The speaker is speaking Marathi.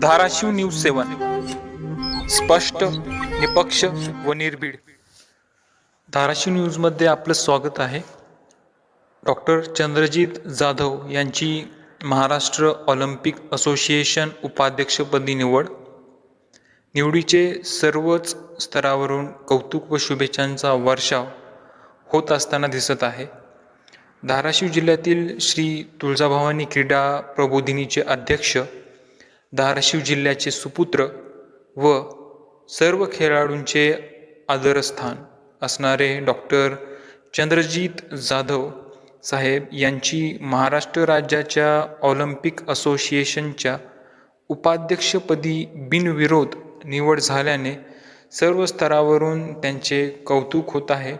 धाराशिव न्यूज सेवन. स्पष्ट निपक्ष व निर्भीड. धाराशिव न्यूजमध्ये आपलं स्वागत आहे. डॉक्टर चंद्रजित जाधव यांची महाराष्ट्र ऑलिम्पिक असोसिएशन उपाध्यक्षपदी निवड. निवडीचे सर्वच स्तरावरून कौतुक व शुभेच्छांचा वर्षाव होत असताना दिसत आहे. धाराशिव जिल्ह्यातील श्री तुळजाभवानी क्रीडा प्रबोधिनीचे अध्यक्ष धाराशिव जिल्ह्याचे सुपुत्र व सर्व खेळाडूंचे आदरस्थान असणारे डॉक्टर चंद्रजीत जाधव साहेब यांची महाराष्ट्र राज्याच्या ऑलिम्पिक असोसिएशनच्या उपाध्यक्षपदी बिनविरोध निवड झाल्याने सर्व स्तरावरून त्यांचे कौतुक होत आहे.